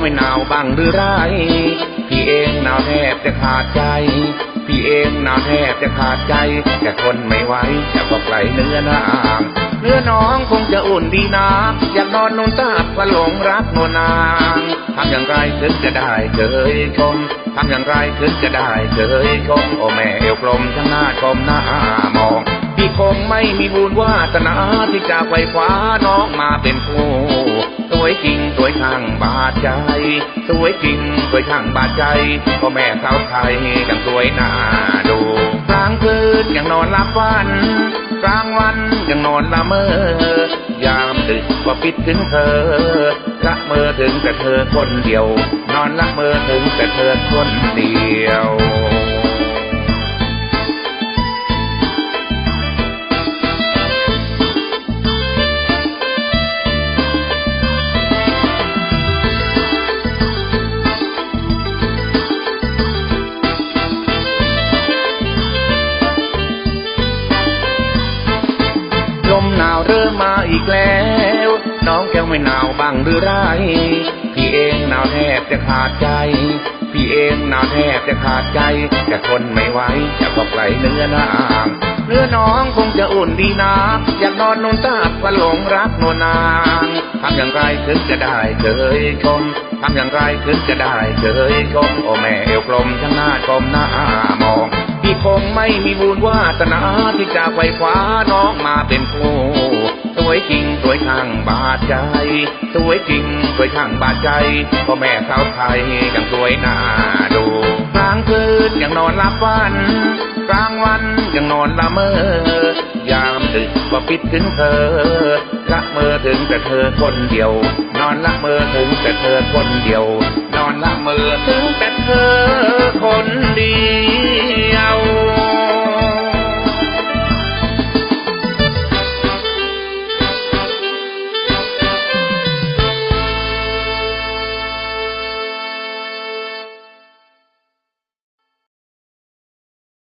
ไม่หนาวบ้างหรือไร พี่เองหนาวแทบจะขาดใจ พี่เองหนาวแทบจะขาดใจ แต่ทนไม่ไหวจะก็ไกลเนื้อนางเนื้อน้องคงจะอุ่นดีนะอยากนอนนุ่นตาบก็หลงรักโนนางทำอย่างไรถึงจะได้เคยชมทำอย่างไรถึงจะได้เคยชมโอแม่เอวกลมทั้งหน้าชมหน้ามอง พี่คงไม่มีบุญวาสนาที่จะไขว้คว้าน้องมาเป็นคู่สวยจริ วยทางบาดใจ สวยจริงสวยทางบาดใจพ่อแม่สาวไทยยังสวยน่าดู กลางคืนยังนอนหลับฝัน กลางวันยังนอนละเมอยามดึกก็คิดถึงเธอ ละเมอถึงแต่เธอคนเดียว นอนละเมอถึงแต่เธอคนเดียว น้องแก้วไม่หนาวบ้างหรือไร พี่เองหนาวแทบจะขาดใจ พี่เองหนาวแทบจะขาดใจ แต่ทนไม่ไหวจะก็ไกลเนื้อนางเนื้อน้องคงจะอุ่นดีนะอยากนอนนอนตาบก็หลงรักโนนางทำอย่างไรถึงจะได้เคยชมทำอย่างไรถึงจะได้เคยชมโอแม่เอวกลมทั้งหน้าชมหน้ามองพี่คงไม่มีบุญวาสนาที่จะไขว้คว้าน้องมาเป็นคู่ วยจริงสวยทางบาดใจ สวยจริงสวยทางบาดใจพ่อแม่สาวไทยยังสวยน่าดูกลางคืนยังนอนหลับฝัน กลางวันยังนอนละเมอยามดึกก็คิดถึงเธอ ละเมอถึงแต่เธอคนเดียว นอนละเมอถึงแต่เธอคนเดียว นอนละเมอถึงแต่เธอคนเดี